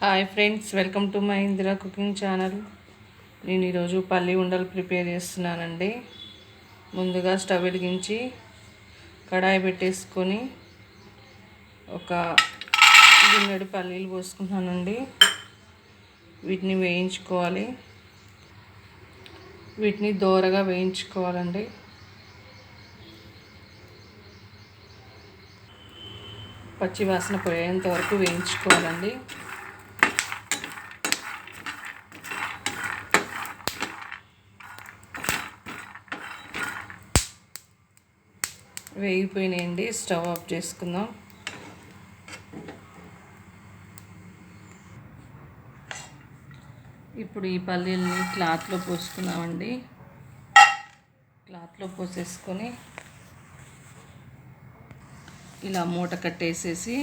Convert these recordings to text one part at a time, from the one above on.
Hi friends welcome to my Indira cooking channel నేను ఈరోజు పల్లి ఉండలు ప్రిపేర్ చేస్తున్నానండి. ముందుగా స్టవ్ వెలిగించి కడాయి పెట్టేసుకొని ఒక గిన్నెడు పల్లీలు పోసుకున్నానండి వీటిని వేయించుకోవాలి. వీటిని దోరగా వేయించుకోవాలండి. పచ్చి వాసన పోయేంత వరకు వేయించుకోవాలండి. వేగిపోయినాయండి స్టవ్ ఆఫ్ చేసుకుందాం. ఇప్పుడు ఈ పల్లీలని క్లాత్లో పోసుకున్నామండి. క్లాత్లో పోసేసుకొని ఇలా మూట కట్టేసేసి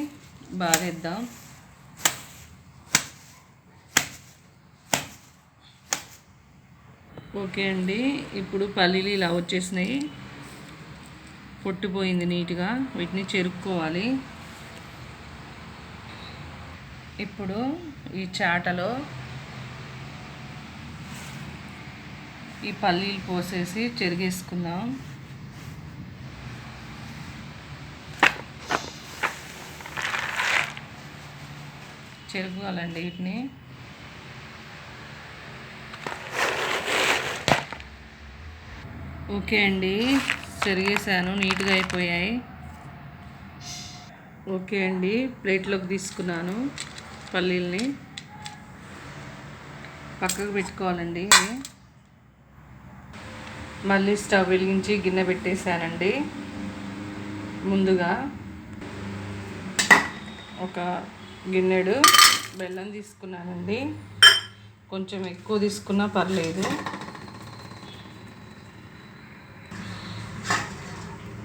బారేద్దాం. ఓకే అండి ఇప్పుడు పల్లీలు ఇలా వచ్చేసినాయి. పొట్టిపోయింది నీట్గా. వీటిని చెరుక్కోవాలి. ఇప్పుడు ఈ చాటలో ఈ పల్లీలు పోసేసి చెరిగేసుకుందాం. చెరుకోవాలండి వీటిని. ఓకే అండి. చెరిగేసాను నీట్గా అయిపోయాయి. ఓకే అండి ప్లేట్లోకి తీసుకున్నాను పల్లీల్ని. పక్కకు పెట్టుకోవాలండి మళ్ళీ స్టవ్ వెలిగించి గిన్నె పెట్టేశానండి. ముందుగా ఒక గిన్నెడు బెల్లం తీసుకున్నానండి. కొంచెం ఎక్కువ తీసుకున్నా పర్లేదు.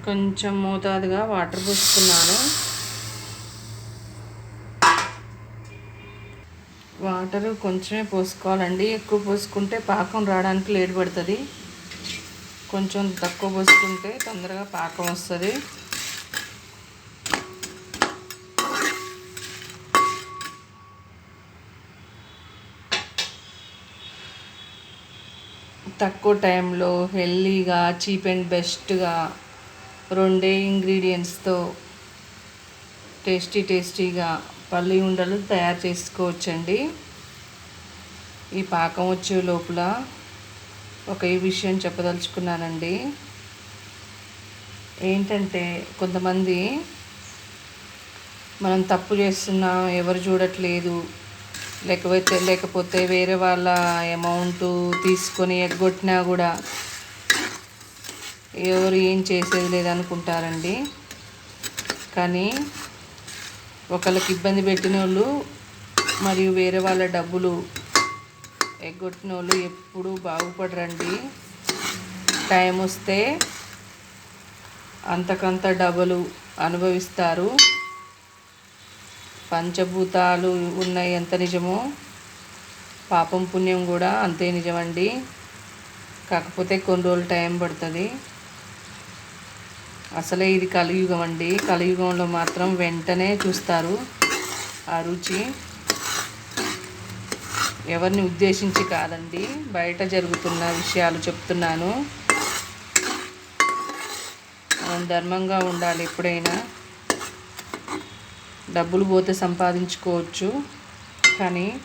కొంచెం మోతాదుగా వాటర్ పోసుకున్నాను. వాటర్ కొంచెమే పోసుకోవాలండి. ఎక్కువ పోసుకుంటే పాకం రావడానికి లేట్ పడుతుంది. కొంచెం తక్కువ పోసుకుంటే తొందరగా పాకం వస్తుంది. తక్కువ టైంలో హెల్దీగా చీప్ అండ్ బెస్ట్గా రెండే ఇంగ్రీడియంట్స్తో టేస్టీ టేస్టీగా పల్లి ఉండలు తయారు చేసుకోవచ్చండి. ఈ పాకం వచ్చే లోపల ఒక ఈ విషయం చెప్పదలుచుకున్నానండి. ఏంటంటే కొంతమంది మనం తప్పు చేస్తున్నాం ఎవరు చూడట్లేదు లేకపోతే లేకపోతే వేరే వాళ్ళ అమౌంట్ తీసుకొని ఎగ్గొట్టినా కూడా ఎవరు ఏం చేసేది లేదనుకుంటారండి. కానీ ఒకళ్ళకి ఇబ్బంది పెట్టిన వాళ్ళు మరియు వేరే వాళ్ళ డబ్బులు ఎగ్గొట్టిన వాళ్ళు ఎప్పుడూ బాగుపడరండి. టైం వస్తే అంతకంత డబ్బులు అనుభవిస్తారు. పంచభూతాలు ఉన్నాయి ఎంత నిజమో పాపం పుణ్యం కూడా అంతే నిజమండి. కాకపోతే కొన్ని రోజులు టైం పడుతుంది. అసలే ఇది కలియుగం అండి. కలియుగంలో మాత్రం వెంటనే చూస్తారు ఆ రుచి. ఎవరిని ఉద్దేశించి కాదండి బయట జరుగుతున్న విషయాలు చెప్తున్నాను. మనం ధర్మంగా ఉండాలి ఎప్పుడైనా. డబ్బులు పోతే సంపాదించుకోవచ్చు కానీ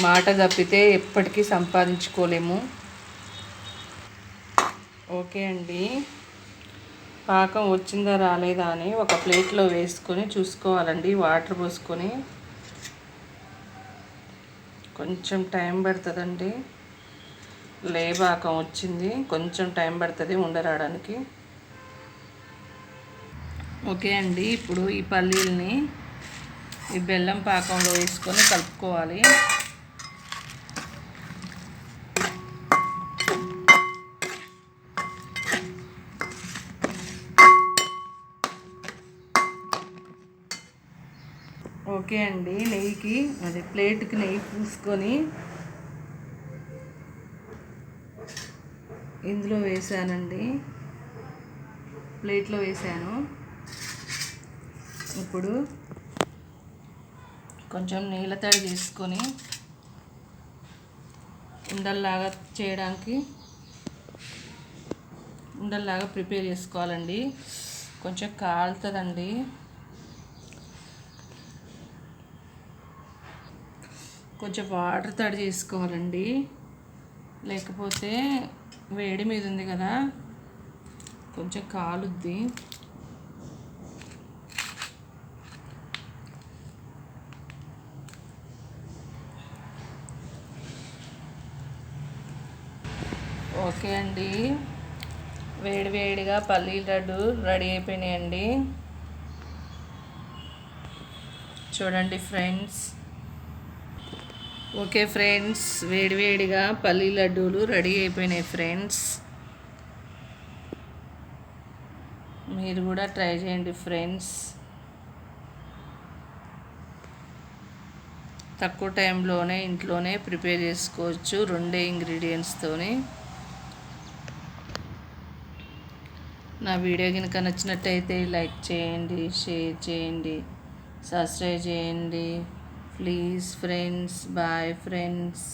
మాట తప్పితే ఎప్పటికీ సంపాదించుకోలేము. ఓకే అండి. పాకం వచ్చిందా రాలేదా అని ఒక ప్లేట్లో వేసుకొని చూసుకోవాలండి. వాటర్ పోసుకొని. కొంచెం టైం పడుతుందండి. లేపాకం వచ్చింది. కొంచెం టైం పడుతుంది ఉండరాడానికి ఓకే అండి. ఇప్పుడు ఈ పల్లీల్ని ఈ బెల్లం పాకంలో వేసుకొని కలుపుకోవాలి. ఓకే అండి నెయ్యికి అది ప్లేట్కి నెయ్యి పూసుకొని ఇందులో వేసానండి ప్లేట్లో వేసాను. ఇప్పుడు కొంచెం నీళ్ళ తడి తీసుకొని ఉండల్లాగా చేయడానికి ఉండల్లాగా ప్రిపేర్ చేసుకోవాలండి. కొంచెం కాలుతుందండి. కొంచెం వాటర్ తడి చేసుకోవాలండి. లేకపోతే వేడి మీద ఉంది కదా కొంచెం కాలుద్ది. ఓకే అండి. వేడి వేడిగా పల్లీల లడ్డు రెడీ అయిపోయినాయండి. చూడండి ఫ్రెండ్స్. ఓకే ఫ్రెండ్స్ వేడివేడిగా పల్లీ లడ్డూలు రెడీ అయిపోయినాయి ఫ్రెండ్స్. మీరు కూడా ట్రై చేయండి ఫ్రెండ్స్. తక్కువ టైంలోనే ఇంట్లోనే ప్రిపేర్ చేసుకోవచ్చు రెండే ఇంగ్రీడియంట్స్తోనే నా వీడియో కనుక నచ్చినట్టయితే లైక్ చేయండి షేర్ చేయండి సబ్స్క్రైబ్ చేయండి. Please friends bye friends